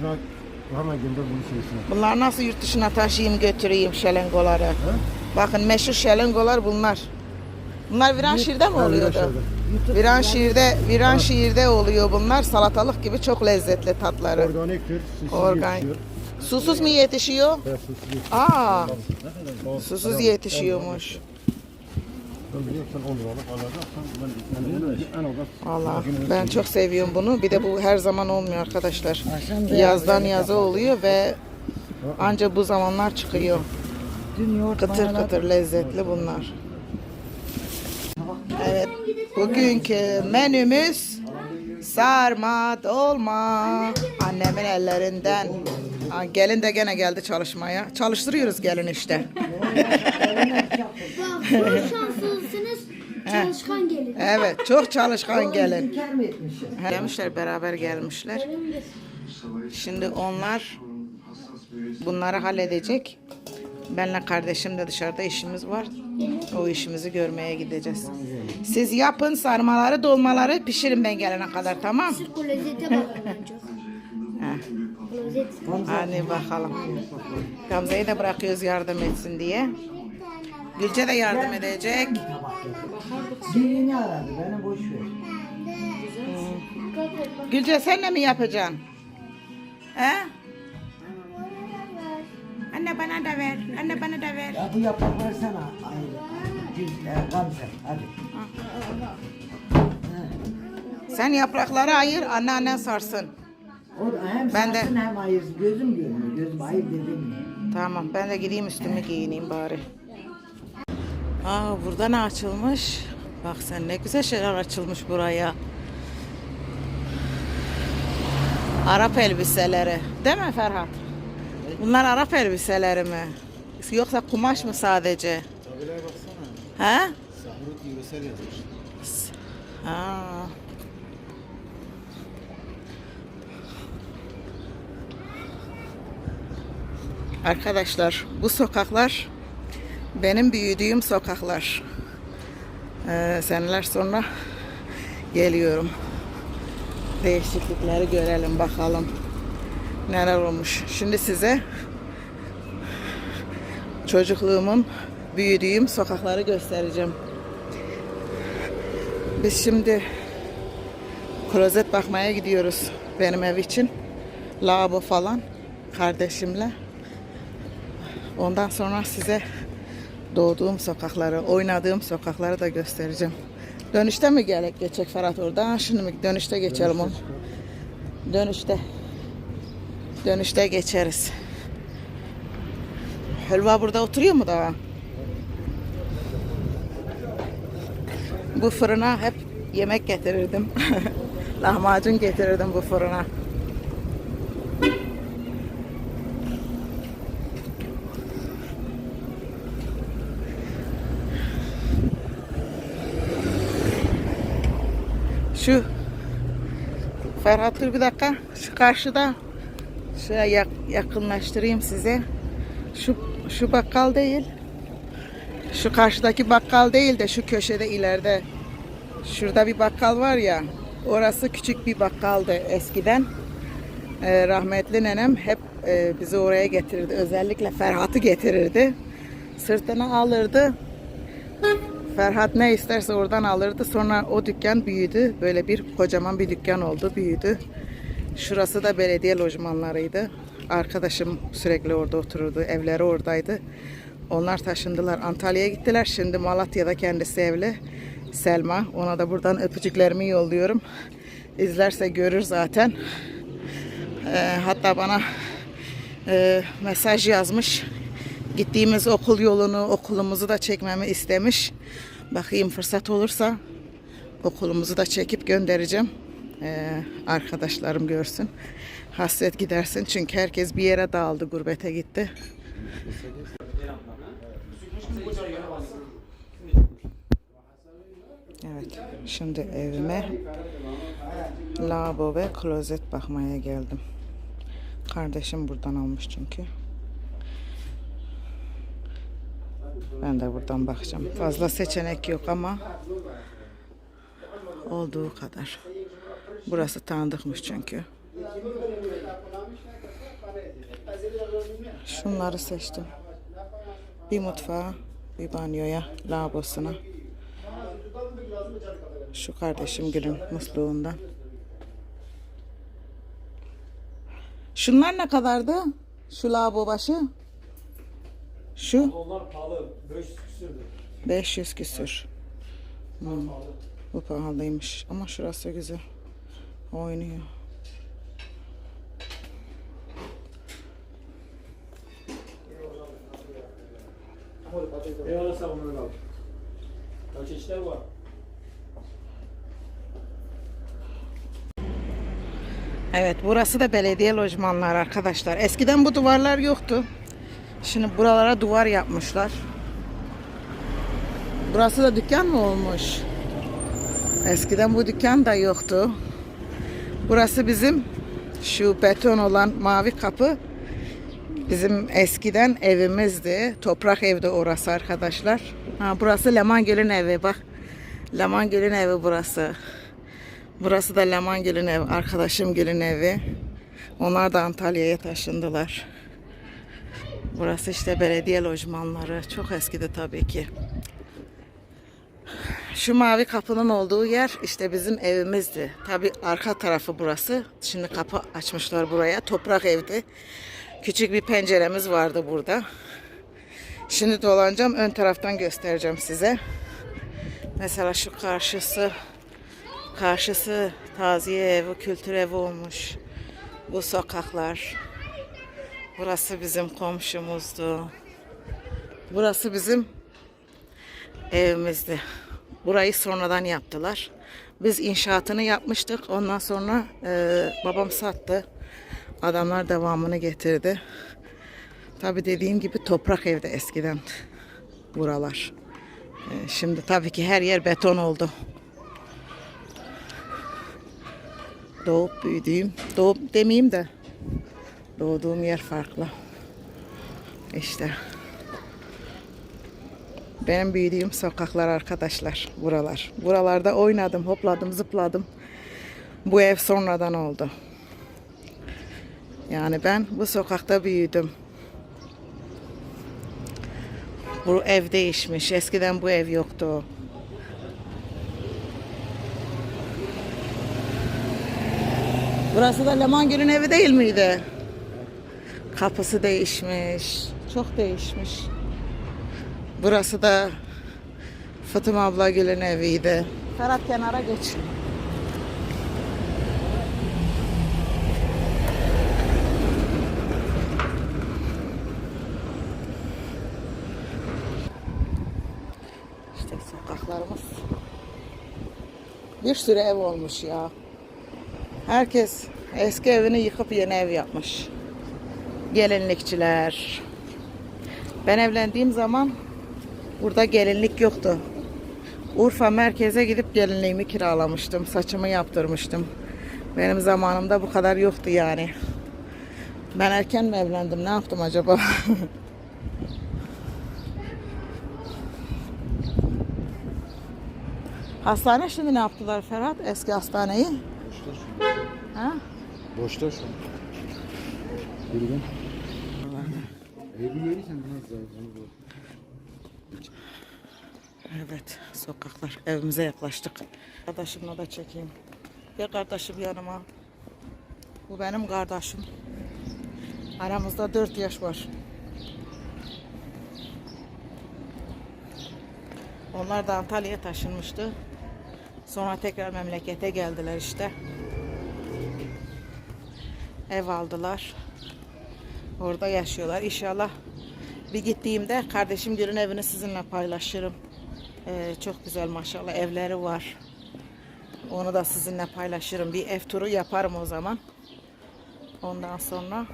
dışına hemen gönder bunu şeysine. Bunlar nasıl yurt dışına taşıyayım götüreyim şelengoları? Bakın meşhur şelengolar bunlar. Bunlar Viranşehir'de mi oluyordu? Viranşehir'de. Viranşehir'de, Viranşehir'de oluyor bunlar. Salatalık gibi çok lezzetli tatları. Organiktir. Susuz Organ- yetişiyor. Susuz mu yetişiyor? Evet, susuz yetişiyor. Aa, susuz yetişiyormuş. Ben biliyorum sen 10 liralık alacaksan ben en çok seviyorum bunu. Bir de bu her zaman olmuyor arkadaşlar. Yazdan yaza oluyor ve ancak bu zamanlar çıkıyor. Kıtır kıtır lezzetli bunlar. Evet, bugünkü menümüz sarma dolma. Annemin ellerinden. Aa, Gelin de gene geldi çalışmaya. Çalıştırıyoruz gelin işte. Çalışkan gelin. Evet, çok çalışkan gelin. İnkar mı etmişim? Gelmişler beraber gelmişler. Şimdi onlar bunları halledecek. Benle kardeşim de dışarıda işimiz var. O işimizi görmeye gideceğiz. Siz yapın sarmaları, dolmaları pişirin ben gelene kadar tamam? Hadi bakalım. Gamze'yi de bırakıyoruz yardım etsin diye. Gülce de yardım edecek. Birini aradı beni boş ver. Gülce sen de mi yapacaksın? He? Anne bana da ver. Anne bana da ver. Ya bu yaprak versene ayrı. Gül, e, Gamze hadi. Sen yaprakları ayır, anneannen sarsın. O hem Ben de- hem ayırsın. Gözüm görmüyor. Gözüm ayırt edemiyor. Tamam, ben de gideyim üstümü giyineyim bari. Aa, burada ne açılmış? Bak sen ne güzel şeyler açılmış buraya. Arap elbiseleri. Değil mi Ferhat? Bunlar Arap elbiseleri mi? Yoksa kumaş mı sadece? He? Ha. Arkadaşlar bu sokaklar benim büyüdüğüm sokaklar. Ee, seneler sonra geliyorum. Değişiklikleri görelim bakalım. Neler olmuş. Şimdi size çocukluğumun büyüdüğüm sokakları göstereceğim. Biz şimdi klozet bakmaya gidiyoruz benim ev için. Lavabo falan kardeşimle. Ondan sonra size doğduğum sokakları, oynadığım sokakları da göstereceğim. Dönüşte mi gerek geçecek Ferhat oradan? Şimdi mi? Dönüşte geçelim onu. Dönüşte. Dönüşte geçeriz. Helva burada oturuyor mu daha? Bu fırına hep yemek getirirdim. Lahmacun getirirdim bu fırına. Şu Ferhat dur bir dakika. Şu karşıda şöyle yak- yakınlaştırayım size. Şu şu bakkal değil. Şu karşıdaki bakkal değil de şu köşede ileride. Şurada bir bakkal var ya. Orası küçük bir bakkaldı eskiden. Ee, rahmetli nenem hep e, bizi oraya getirirdi. Özellikle Ferhat'ı getirirdi. Sırtına alırdı. Ferhat ne isterse oradan alırdı. Sonra o dükkan büyüdü. Böyle bir kocaman bir dükkan oldu, büyüdü. Şurası da belediye lojmanlarıydı. Arkadaşım sürekli orada otururdu. Evleri oradaydı. Onlar taşındılar. Antalya'ya gittiler. Şimdi Malatya'da kendisi evli. Selma. Ona da buradan öpücüklerimi yolluyorum. İzlerse görür zaten. Ee, hatta bana e, mesaj yazmış. Gittiğimiz okul yolunu, okulumuzu da çekmemi istemiş. Bakayım fırsat olursa okulumuzu da çekip göndereceğim. Ee, arkadaşlarım görsün. Hasret gidersin çünkü herkes bir yere dağıldı, gurbete gitti. Evet, şimdi evime lavabo ve klozet bakmaya geldim. Kardeşim buradan almış çünkü. Ben de buradan bakacağım. Fazla seçenek yok ama olduğu kadar. Burası tanıdıkmış çünkü. Şunları seçtim. Bir mutfağa, bir banyoya, lavabosuna. Şu kardeşim gülün musluğundan. Şunlar ne kadardı? Şu lavabo başı. Şu Onlar pahalı. 500 küsürdü. 500 küsür. Hmm. Bu pahalıymış ama şurası güzel. Oynuyor. Eyvallah sağ olun. abi. Kaç çeşitler var? Evet burası da belediye lojmanları arkadaşlar. Eskiden bu duvarlar yoktu. Şimdi buralara duvar yapmışlar. Burası da dükkan mı olmuş? Eskiden bu dükkan da yoktu. Burası bizim şu beton olan mavi kapı bizim eskiden evimizdi. Toprak evde orası arkadaşlar. Ha, burası Leman Göl'ün evi bak. Leman Göl'ün evi burası. Burası da Leman Gül'ün evi, arkadaşım Gül'ün evi. Onlar da Antalya'ya taşındılar. Burası işte belediye lojmanları. Çok eskidi tabii ki. Şu mavi kapının olduğu yer işte bizim evimizdi. Tabii arka tarafı burası. Şimdi kapı açmışlar buraya. Toprak evdi. Küçük bir penceremiz vardı burada. Şimdi dolanacağım. Ön taraftan göstereceğim size. Mesela şu karşısı Karşısı taziye evi, kültür evi olmuş. Bu sokaklar. Burası bizim komşumuzdu. Burası bizim evimizdi. Burayı sonradan yaptılar. Biz inşaatını yapmıştık. Ondan sonra e, babam sattı. Adamlar devamını getirdi. Tabi dediğim gibi toprak evde eskiden buralar. E, şimdi tabii ki her yer beton oldu. doğup büyüdüğüm, doğup demeyeyim de doğduğum yer farklı. İşte benim büyüdüğüm sokaklar arkadaşlar buralar. Buralarda oynadım, hopladım, zıpladım. Bu ev sonradan oldu. Yani ben bu sokakta büyüdüm. Bu ev değişmiş. Eskiden bu ev yoktu. Burası da Leman Gül'ün evi değil miydi? Kapısı değişmiş. Çok değişmiş. Burası da Fatıma abla Gül'ün eviydi. Ferhat kenara geç. İşte sokaklarımız. Bir sürü ev olmuş ya. Herkes eski evini yıkıp yeni ev yapmış. Gelinlikçiler. Ben evlendiğim zaman burada gelinlik yoktu. Urfa merkeze gidip gelinliğimi kiralamıştım. Saçımı yaptırmıştım. Benim zamanımda bu kadar yoktu yani. Ben erken mi evlendim? Ne yaptım acaba? Hastane şimdi ne yaptılar Ferhat? Eski hastaneyi. Boşta şu. Ha? Boşta şu. Yürüdüm. Evi verirsen biraz daha onu bu. Evet, sokaklar. Evimize yaklaştık. Kardeşimle da çekeyim. Gel kardeşim yanıma. Bu benim kardeşim. Aramızda 4 yaş var. Onlar da Antalya'ya taşınmıştı. Sonra tekrar memlekete geldiler işte. Ev aldılar. Orada yaşıyorlar. İnşallah bir gittiğimde kardeşim Gül'ün evini sizinle paylaşırım. Ee, çok güzel maşallah evleri var. Onu da sizinle paylaşırım. Bir ev turu yaparım o zaman. Ondan sonra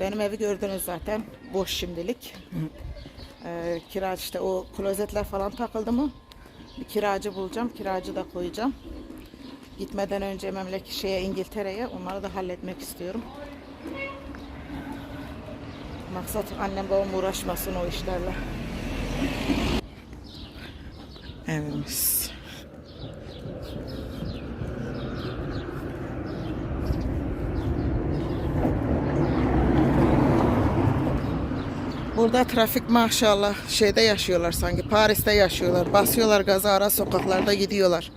benim evi gördünüz zaten. Boş şimdilik. Ee, kira işte o klozetler falan takıldı mı? Bir kiracı bulacağım. Kiracı da koyacağım. Gitmeden önce memleket şeye İngiltere'ye onları da halletmek istiyorum. Maksat annem babam uğraşmasın o işlerle. Evimiz. burada trafik maşallah şeyde yaşıyorlar sanki Paris'te yaşıyorlar. Basıyorlar gaza ara sokaklarda gidiyorlar.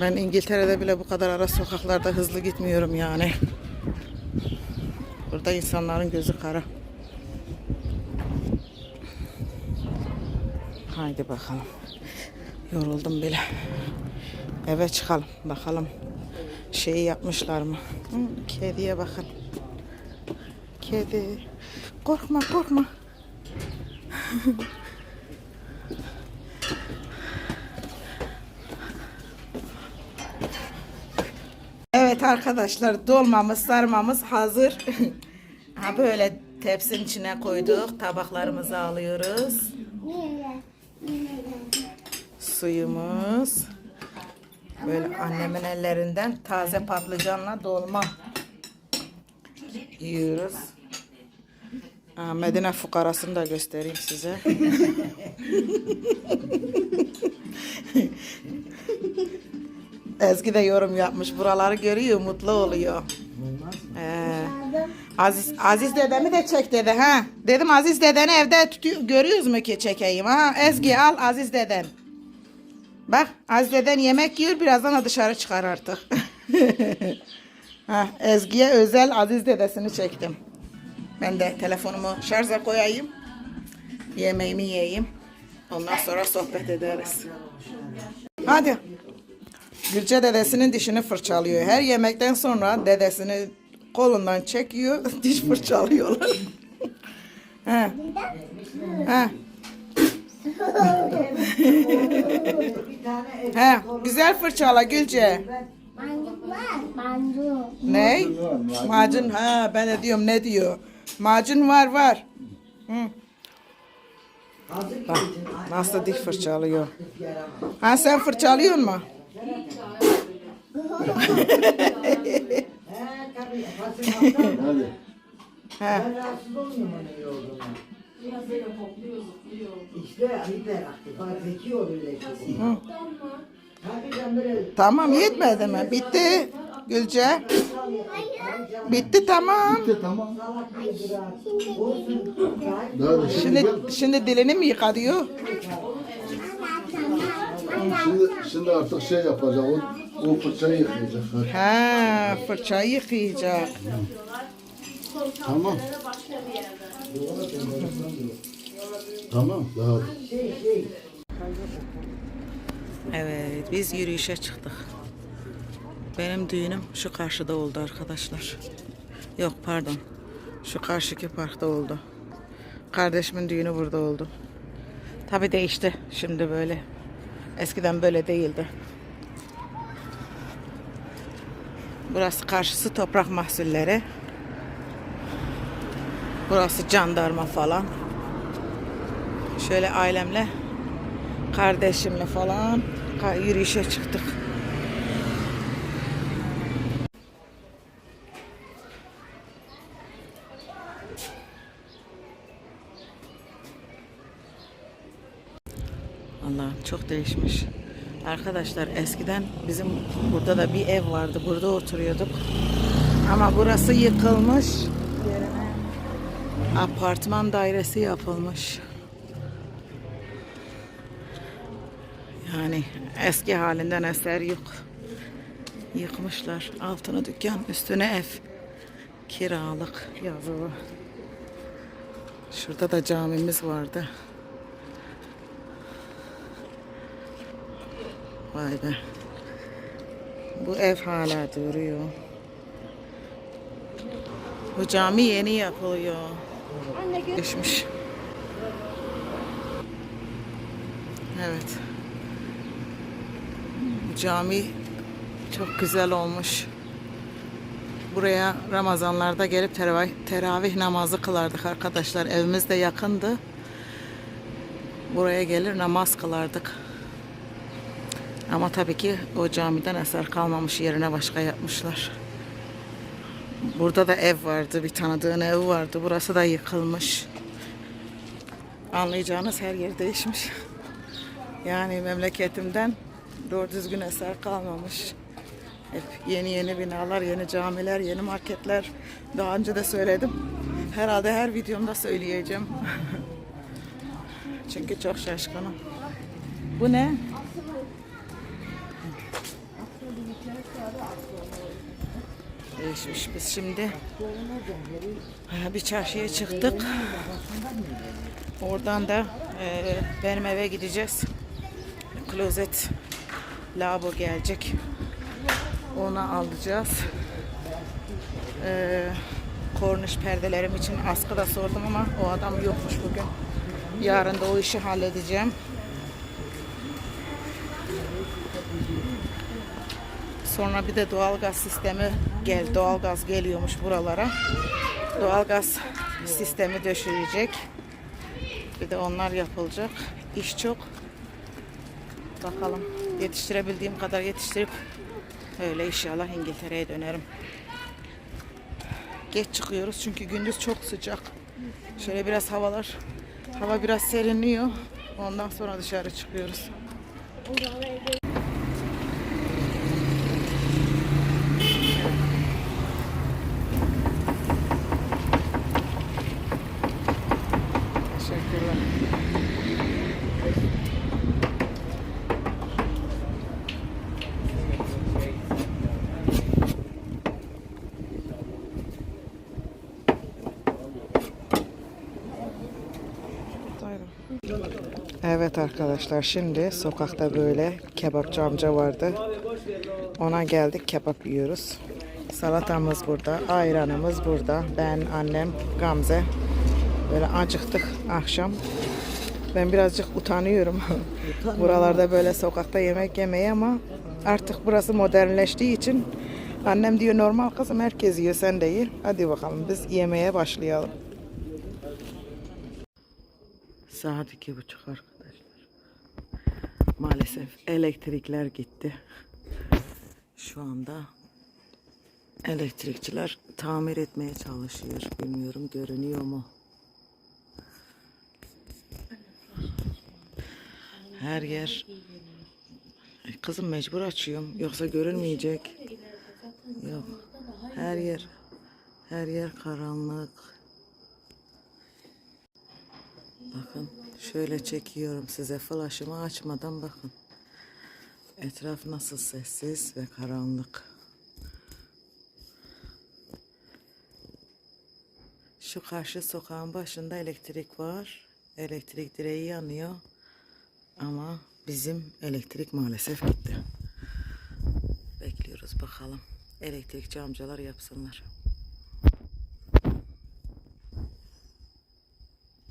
Ben İngiltere'de bile bu kadar ara sokaklarda hızlı gitmiyorum yani. Burada insanların gözü kara. Haydi bakalım. Yoruldum bile. Eve çıkalım bakalım. Şeyi yapmışlar mı? Hı, kediye bakın. Kedi. Korkma korkma. Evet arkadaşlar dolmamız sarmamız hazır. ha böyle tepsinin içine koyduk. Tabaklarımızı alıyoruz. Suyumuz. Böyle annemin ellerinden taze patlıcanla dolma yiyoruz. Aa, Medine fukarasını da göstereyim size. Ezgi de yorum yapmış. Buraları görüyor, mutlu oluyor. Ee, Aziz, Aziz dedemi de çek dedi ha. Dedim Aziz dedeni evde tutuyor, görüyoruz mu ki çekeyim ha. Ezgi al Aziz deden. Bak Aziz deden yemek yiyor birazdan da dışarı çıkar artık. ha, Ezgi'ye özel Aziz dedesini çektim. Ben de telefonumu şarja koyayım. Yemeğimi yiyeyim. Ondan sonra sohbet ederiz. Hadi. Gülce dedesinin dişini fırçalıyor. Her yemekten sonra dedesini kolundan çekiyor, diş fırçalıyorlar. ha. Ha. ha. Güzel fırçala Gülce. Ne? Macun. Ha ben de diyorum ne diyor? Macun var var. Hı. Bak, gideceksin. nasıl diş fırçalıyor. Ha sen fırçalıyor mu? He mı? Hadi. Ha. Ben rahatsız olmuyorum onun yorduğuna. Biraz böyle kokluyoruz, İşte hiperaktif. Bak zeki oluyor zeki. Tabii ben böyle Tamam yetmedi mi? Bitti. Gülce. Bitti tamam. İşte tamam. salak bir durak. Olsun. Gayet Daha da şimdi, Şimdi şimdi dilini mi yıkadıyor? şimdi, şimdi artık şey yapacak. O, o fırçayı yıkayacak. Ha, fırçayı yıkayacak. Tamam. Tamam. Daha. Evet, biz yürüyüşe çıktık. Benim düğünüm şu karşıda oldu arkadaşlar. Yok pardon. Şu karşıki parkta oldu. Kardeşimin düğünü burada oldu. Tabi değişti şimdi böyle. Eskiden böyle değildi. Burası karşısı toprak mahsulleri. Burası jandarma falan. Şöyle ailemle kardeşimle falan yürüyüşe çıktık. Allah çok değişmiş. Arkadaşlar eskiden bizim burada da bir ev vardı. Burada oturuyorduk. Ama burası yıkılmış. Apartman dairesi yapılmış. Yani eski halinden eser yok. Yıkmışlar. Altına dükkan, üstüne ev. Kiralık yazılı. Şurada da camimiz vardı. Vay be. Bu ev hala duruyor. Bu cami yeni yapılıyor. Düşmüş. Evet. Cami çok güzel olmuş. Buraya Ramazanlarda gelip teravih, teravih namazı kılardık arkadaşlar. Evimiz de yakındı. Buraya gelir namaz kılardık. Ama tabii ki o camiden eser kalmamış yerine başka yapmışlar. Burada da ev vardı. Bir tanıdığın ev vardı. Burası da yıkılmış. Anlayacağınız her yer değişmiş. Yani memleketimden doğru düzgün eser kalmamış. Hep yeni yeni binalar, yeni camiler, yeni marketler. Daha önce de söyledim. Herhalde her videomda söyleyeceğim. Çünkü çok şaşkınım. Bu ne? Değişmiş biz şimdi bir çarşıya çıktık. Oradan da e, benim eve gideceğiz. Klozet lavabo gelecek. Onu alacağız. E, korniş perdelerim için askı da sordum ama o adam yokmuş bugün. Yarın da o işi halledeceğim. Sonra bir de doğalgaz sistemi gel doğalgaz geliyormuş buralara. Doğalgaz sistemi döşülecek. Bir de onlar yapılacak. İş çok. Bakalım yetiştirebildiğim kadar yetiştirip öyle inşallah İngiltere'ye dönerim. Geç çıkıyoruz çünkü gündüz çok sıcak. Şöyle biraz havalar hava biraz serinliyor. Ondan sonra dışarı çıkıyoruz. Evet arkadaşlar şimdi sokakta böyle kebapçı amca vardı. Ona geldik kebap yiyoruz. Salatamız burada, ayranımız burada. Ben, annem, Gamze. Böyle acıktık akşam. Ben birazcık utanıyorum. Buralarda böyle sokakta yemek yemeye ama artık burası modernleştiği için annem diyor normal kızım herkes yiyor sen de ye. Hadi bakalım biz yemeğe başlayalım. Saat iki buçuk arkadaşlar. Maalesef elektrikler gitti. Şu anda elektrikçiler tamir etmeye çalışıyor. Bilmiyorum görünüyor mu? Her yer Kızım mecbur açıyorum. Yoksa görünmeyecek. Yok. Her yer her yer karanlık. Bakın şöyle çekiyorum size flaşımı açmadan bakın. Etraf nasıl sessiz ve karanlık. Şu karşı sokağın başında elektrik var. Elektrik direği yanıyor. Ama bizim elektrik maalesef gitti. Bekliyoruz bakalım. Elektrikçi amcalar yapsınlar.